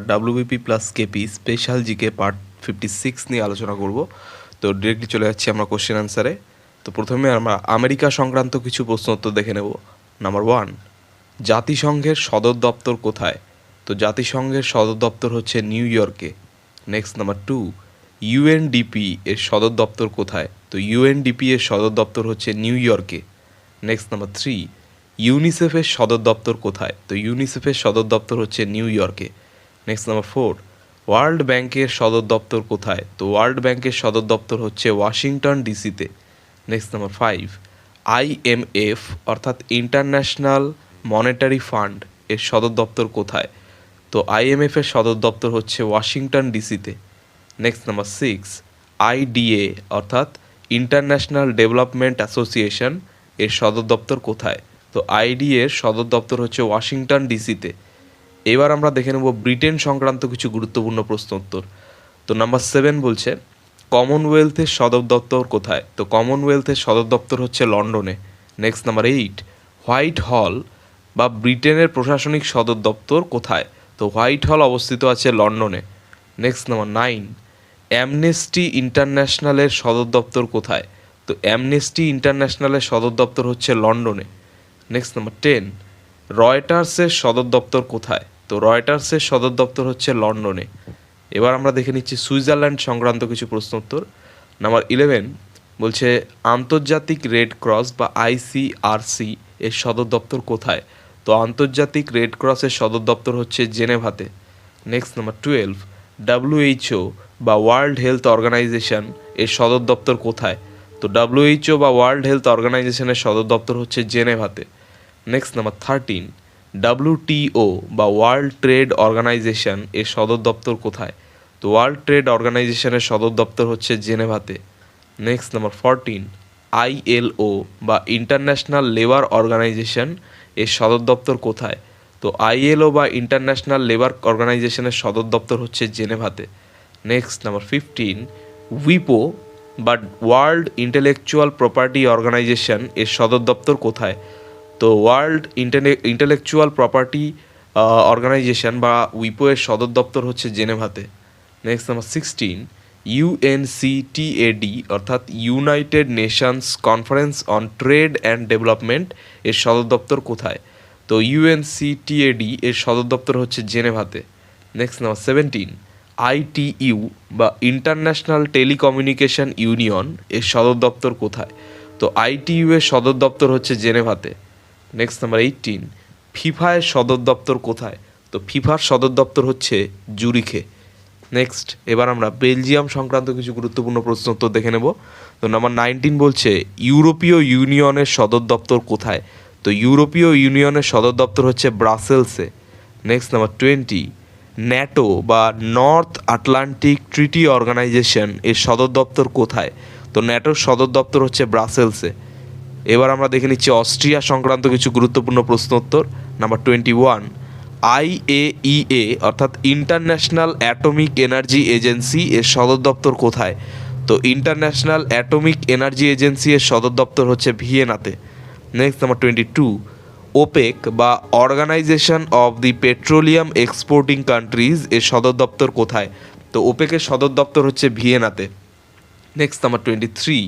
WBP plus KP special GK part fifty six নিয়ে আলোচনা করব। তো ডিরেক্টলি চলে যাচ্ছি আমরা কোশ্চেন আনসারে তো প্রথমে আমরা আমেরিকা সংক্রান্ত কিছু প্রশ্ন উত্তর দেখে নেব। নাম্বার ওয়ান জাতিসংঘের সদর দপ্তর কোথায়? তো জাতিসংঘের সদর দপ্তর হচ্ছে নিউ ইয়র্কে। নেক্সট নাম্বার টু ইউএনডিপি এর সদর দপ্তর কোথায়? তো ইউএনডিপি এর সদর দপ্তর হচ্ছে নিউ ইয়র্কে। নেক্সট নাম্বার থ্রি ইউনিসেফের সদর দপ্তর কোথায়? তো ইউনিসেফের সদর দপ্তর হচ্ছে নিউ ইয়র্কে। নেক্সট নাম্বার ফোর ওয়ার্ল্ড ব্যাংকের সদর দপ্তর কোথায়? তো ওয়ার্ল্ড ব্যাংকের সদর দপ্তর হচ্ছে ওয়াশিংটন ডিসিতে নেক্সট নাম্বার ফাইভ আইএমএফ অর্থাৎ ইন্টারন্যাশনাল মনিটারি ফান্ড এর সদর দপ্তর কোথায়? তো আইএমএফ এর সদর দপ্তর হচ্ছে ওয়াশিংটন ডিসিতে নেক্সট নাম্বার সিক্স আইডিএ অর্থাৎ ইন্টারন্যাশনাল ডেভেলপমেন্ট অ্যাসোসিয়েশন এর সদর দপ্তর কোথায়? তো আইডিএ এর সদর দপ্তর হচ্ছে ওয়াশিংটন ডিসিতে এবার আমরা দেখে নেব ব্রিটেন সংক্রান্ত কিছু গুরুত্বপূর্ণ প্রশ্ন উত্তর। তো নাম্বার সেভেন বলছে, কমনওয়েলথের সদর দপ্তর কোথায়? তো কমনওয়েলথের সদর দপ্তর হচ্ছে লন্ডনে। নেক্সট নাম্বার এইট, হোয়াইট হল বা ব্রিটেনের প্রশাসনিক সদর দপ্তর কোথায়? তো হোয়াইট হল অবস্থিত আছে লন্ডনে। নেক্সট নাম্বার নাইন, অ্যামনেস্টি ইন্টারন্যাশনালের সদর দপ্তর কোথায়? তো অ্যামনেস্টি ইন্টারন্যাশনালের সদর দপ্তর হচ্ছে লন্ডনে। নেক্সট নাম্বার টেন, রয়টার্সের সদর দপ্তর কোথায়? তো রয়টার্সের সদর দপ্তর হচ্ছে লন্ডনে। এবার আমরা দেখে নিচ্ছি সুইজারল্যান্ড সংক্রান্ত কিছু প্রশ্ন উত্তর নাম্বার ইলেভেন বলছে, আন্তর্জাতিক রেড ক্রস বা আইসিআরসি এর সদর দপ্তর কোথায়? তো আন্তর্জাতিক রেড ক্রসের সদর দপ্তর হচ্ছে জেনেভাতে। নেক্সট, নাম্বার টুয়েলভ ডাব্লিউএইচও বা ওয়ার্ল্ড হেলথ অর্গানাইজেশন এর সদর দপ্তর কোথায়? তো ডাব্লিউএইচও বা ওয়ার্ল্ড হেলথ অর্গানাইজেশনের সদর দপ্তর হচ্ছে জেনেভাতে। নেক্সট, নাম্বার থার্টিন ডাব্লিউটিও বা ওয়ার্ল্ড ট্রেড অর্গানাইজেশন এর সদর দপ্তর কোথায়? তো ওয়ার্ল্ড ট্রেড অর্গানাইজেশনের সদর দপ্তর হচ্ছে জেনেভাতে। নেক্সট নাম্বার ফরটিন আইএলও বা ইন্টারন্যাশনাল লেবার অর্গানাইজেশন এর সদর দপ্তর কোথায়? তো আইএলও বা ইন্টারন্যাশনাল লেবার অর্গানাইজেশনের সদর দপ্তর হচ্ছে জেনেভাতে। নেক্সট নাম্বার ফিফটিন উইপো বা ওয়ার্ল্ড ইন্টেলেকচুয়াল প্রপার্টি অর্গানাইজেশন এর সদর দপ্তর কোথায়? তো world intel intellectual property organization বা উইপো এর সদর দপ্তর হচ্ছে জেনেভাতে। নেক্সট নাম্বার সিক্সটিন ইউএনসিটিএডি অর্থাৎ United Nations conference on trade and development এর সদর দপ্তর কোথায়? তো ইউএনসিটিএডি এর সদর দপ্তর হচ্ছে জেনেভাতে। নেক্সট নাম্বার সেভেন্টিন আইটিইউ বা ইন্টারন্যাশনাল টেলিকমিউনিকেশন ইউনিয়ন এর সদর দপ্তর কোথায়? তো আইটিইউ এর সদর দপ্তর হচ্ছে জেনেভাতে। নেক্সট নাম্বার এইটিন ফিফা এর সদর দপ্তর কোথায়? তো ফিফার সদর দপ্তর হচ্ছে জুরিখে। নেক্সট এবার আমরা বেলজিয়াম সংক্রান্ত কিছু গুরুত্বপূর্ণ প্রশ্ন উত্তর দেখে নেব। তো নাম্বার নাইনটিন বলছে, ইউরোপীয় ইউনিয়নের সদর দপ্তর কোথায়? তো ইউরোপীয় ইউনিয়নের সদর দপ্তর হচ্ছে ব্রাসেলসে। নেক্সট নাম্বার টোয়েন্টি ন্যাটো বা নর্থ আটলান্টিক ট্রিটি অর্গানাইজেশন এর সদর দপ্তর কোথায়? তো ন্যাটোর সদর দপ্তর হচ্ছে ব্রাসেলসে। এবার আমরা দেখে নিচ্ছি অস্ট্রিয়া সংক্রান্ত কিছু গুরুত্বপূর্ণ প্রশ্নোত্তর। নাম্বার টোয়েন্টি ওয়ান আইএইএ অর্থাৎ ইন্টারন্যাশনাল অ্যাটমিক এনার্জি এজেন্সি এর সদর দপ্তর কোথায়? তো ইন্টারন্যাশনাল অ্যাটমিক এনার্জি এজেন্সি এর সদর দপ্তর হচ্ছে ভিয়েনাতে। Next number twenty two OPEC বা organization of the petroleum exporting countries এর সদর দপ্তর কোথায়? তো ওপেকের সদর দপ্তর হচ্ছে ভিয়েনাতে। Next number twenty three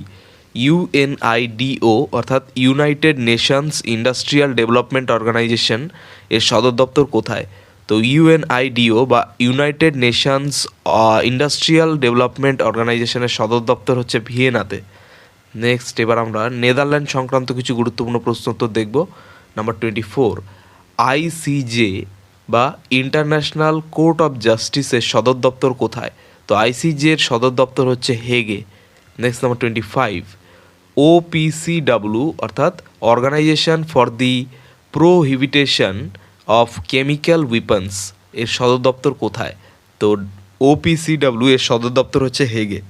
UNIDO অর্থাৎ United Nations industrial development organization, এর সদর দপ্তর কোথায়? তো ইউএনআইডিও বা ইউনাইটেড নেশনস ইন্ডাস্ট্রিয়াল ডেভেলপমেন্ট অর্গানাইজেশনের সদর দপ্তর হচ্ছে ভিয়েনাতে। নেক্সট, এবার আমরা নেদারল্যান্ড সংক্রান্ত কিছু গুরুত্বপূর্ণ প্রশ্ন উত্তর দেখব। নাম্বার টোয়েন্টি ফোর আইসিজে বা ইন্টারন্যাশনাল কোর্ট অফ জাস্টিসের সদর দপ্তর কোথায়? তো আইসিজে এর সদর দপ্তর হচ্ছে হেগে। Next, number twenty five OPCW অর্থাৎ organization for the prohibition of chemical weapons এর সদর দপ্তর কোথায়? তো ওপিসিডাব্লিউ এর সদর দপ্তর হচ্ছে হেগে।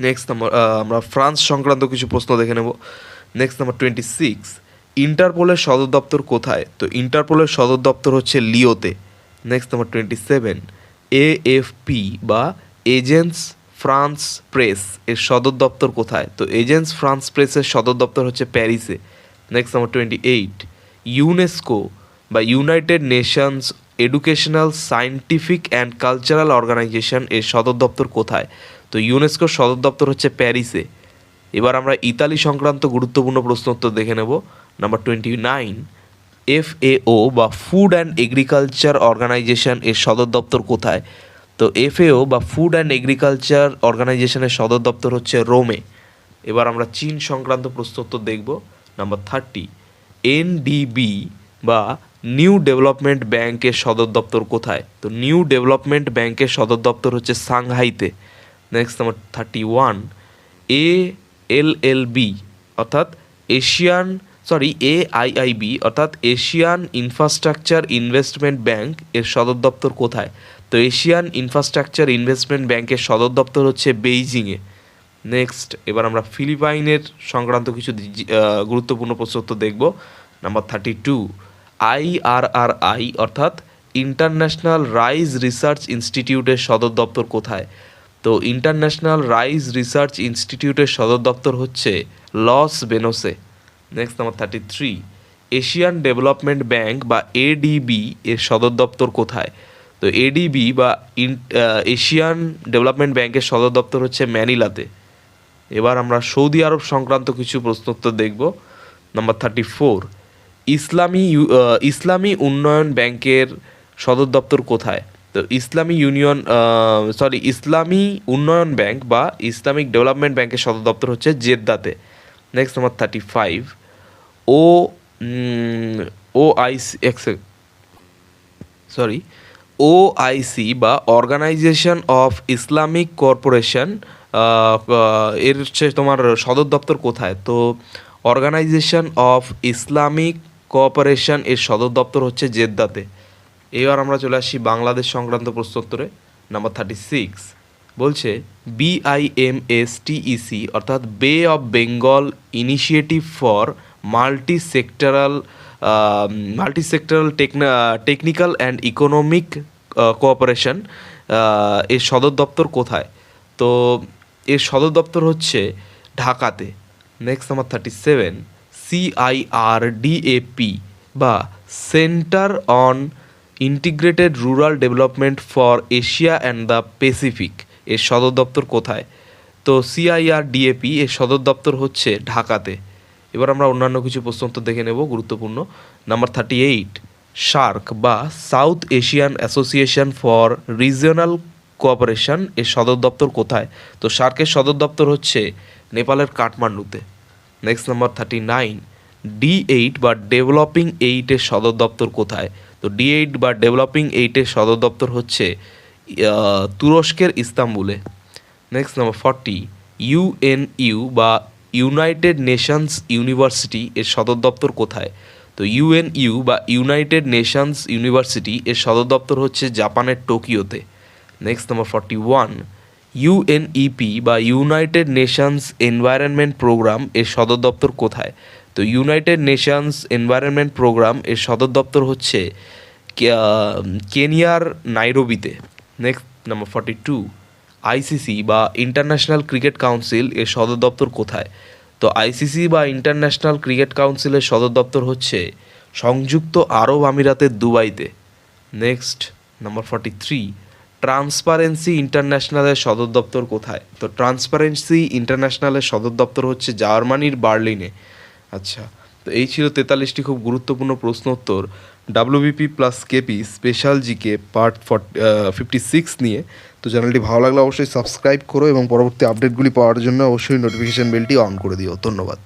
নেক্সট নাম্বার আমরা ফ্রান্স সংক্রান্ত কিছু প্রশ্ন দেখে নেব। নেক্সট নাম্বার টোয়েন্টি সিক্স ইন্টারপোলের সদর দপ্তর কোথায়? তো ইন্টারপোলের সদর দপ্তর হচ্ছে লিওতে next number twenty seven AFP বা এজেন্টস ফ্রান্স প্রেস, এর সদর দপ্তর কোথায়? তো এজেন্স ফ্রান্স প্রেসের সদর দপ্তর হচ্ছে প্যারিসে। Next number twenty eight UNESCO বা United Nations educational scientific and cultural organization এর সদর দপ্তর কোথায়? তো ইউনেস্কোর সদর দপ্তর হচ্ছে প্যারিসে। এবার আমরা ইতালি সংক্রান্ত গুরুত্বপূর্ণ প্রশ্ন উত্তর দেখে নেব। নাম্বার টোয়েন্টি নাইন এফএও বা ফুড অ্যান্ড এগ্রিকালচার অর্গানাইজেশন এর সদর দপ্তর কোথায়? তো এফএও বা ফুড অ্যান্ড এগ্রিকালচার অর্গানাইজেশনের সদর দপ্তর হচ্ছে রোমে এবার আমরা চীন সংক্রান্ত প্রশ্ন উত্তর দেখব নাম্বার থার্টি এনডিবি বা নিউ ডেভেলপমেন্ট ব্যাংকের সদর দপ্তর কোথায়? তো নিউ ডেভেলপমেন্ট ব্যাংকের সদর দপ্তর হচ্ছে সাংহাইতে। Next number thirty one A L L B অর্থাৎ Asian sorry A I I B অর্থাৎ এশিয়ান ইনফ্রাস্ট্রাকচার ইনভেস্টমেন্ট ব্যাংক এর সদর দপ্তর কোথায়? তো এশিয়ান ইনফ্রাস্ট্রাকচার ইনভেস্টমেন্ট ব্যাংকের সদর দপ্তর হচ্ছে বেইজিংয়ে নেক্সট এবার আমরা ফিলিপাইনের সংক্রান্ত কিছু গুরুত্বপূর্ণ প্রশ্ন উত্তর দেখব। নাম্বার থার্টি টু আইআরআরআই অর্থাৎ ইন্টারন্যাশনাল রাইজ রিসার্চ ইনস্টিটিউটের সদর দপ্তর কোথায়? তো ইন্টারন্যাশনাল রাইজ রিসার্চ ইনস্টিটিউটের সদর দপ্তর হচ্ছে loss বেনোসে next number thirty three Asian development bank বা এডিবি এর সদর দপ্তর কোথায়? তো এডিবি বা এশিয়ান ডেভেলপমেন্ট ব্যাংকের সদর দপ্তর হচ্ছে ম্যানিলাতে। এবার আমরা সৌদি আরব সংক্রান্ত কিছু প্রশ্নোত্তর দেখব। নাম্বার থার্টি ফোর ইসলামী ইসলামী উন্নয়ন ব্যাংকের সদর দপ্তর কোথায়? তো ইসলামী ইউনিয়ন সরি ইসলামী উন্নয়ন ব্যাংক বা ইসলামিক ডেভেলপমেন্ট ব্যাংকের সদর দপ্তর হচ্ছে জেদ্দাতে। Next number thirty five O O IC sorry OIC বা অর্গানাইজেশন অফ ইসলামিক কর্পোরেশন এর হচ্ছে তোমার সদর দপ্তর কোথায়? তো অর্গানাইজেশন অফ ইসলামিক কোঅপারেশন এর সদর দপ্তর হচ্ছে জেদ্দাতে। এবার আমরা চলে আসি বাংলাদেশ সংক্রান্ত প্রশ্নোত্তরে নাম্বার থার্টি সিক্স বলছে বিআইএমএসটিইসি অর্থাৎ bay of Bengal initiative for multi sectoral multi sectoral technical and economic cooperation এর সদর দপ্তর কোথায়? তো এর সদর দপ্তর হচ্ছে ঢাকাতে। Next number thirty seven CIRDAP বা centre on integrated rural development for Asia and the Pacific এর সদর দপ্তর কোথায়? তো সিআইআর ডিএপি এর সদর দপ্তর হচ্ছে ঢাকাতে। এবার আমরা অন্যান্য কিছু প্রশ্ন উত্তর দেখে নেব, গুরুত্বপূর্ণ। নাম্বার থার্টি এইট শার্ক বা South Asian association for regional cooperation এর সদর দপ্তর কোথায়? তো শার্কের সদর দপ্তর হচ্ছে নেপালের কাঠমান্ডুতে। Next number thirty nine D eight বা ডেভেলপিং এইটের সদর দপ্তর কোথায়? তো ডি এইট বা ডেভেলপিং এইটের সদর দপ্তর হচ্ছে তুরস্কের ইস্তাম্বুলে। নেক্সট নাম্বার ফর্টি ইউএনইউ বা ইউনাইটেড নেশনস ইউনিভার্সিটি এর সদর দপ্তর কোথায়? তো ইউএনইউ বা ইউনাইটেড নেশনস ইউনিভার্সিটি এর সদর দপ্তর হচ্ছে জাপানের টোকিওতে। Next number forty one UNEP বা ইউনাইটেড নেশনস এনভায়রনমেন্ট প্রোগ্রাম এর সদর দপ্তর কোথায়? তো ইউনাইটেড নেশনস এনভায়রনমেন্ট প্রোগ্রাম এর সদর দপ্তর হচ্ছে কেনিয়ার নাইরোবিতে। Next number forty two ICC বা ইন্টারন্যাশনাল ক্রিকেট কাউন্সিল এর সদর দপ্তর কোথায়? তো আইসিসি বা ইন্টারন্যাশনাল ক্রিকেট কাউন্সিলের সদর দপ্তর হচ্ছে সংযুক্ত আরব আমিরাতের দুবাইতে। Next number forty three, transparency ইন্টারন্যাশনালের সদর দপ্তর কোথায়? তো ট্রান্সপারেন্সি ইন্টারন্যাশনালের সদর দপ্তর হচ্ছে জার্মানির বার্লিনে। আচ্ছা তো এই ছিল তেতাল্লিশটি খুব গুরুত্বপূর্ণ প্রশ্নোত্তর WBP plus KP special GK part fifty six নিয়ে। তো চ্যানেলটি ভালো লাগলে অবশ্যই সাবস্ক্রাইব করো এবং পরবর্তী আপডেটগুলি পাওয়ার জন্য অবশ্যই নোটিফিকেশান বেলটি অন করে দিও। ধন্যবাদ।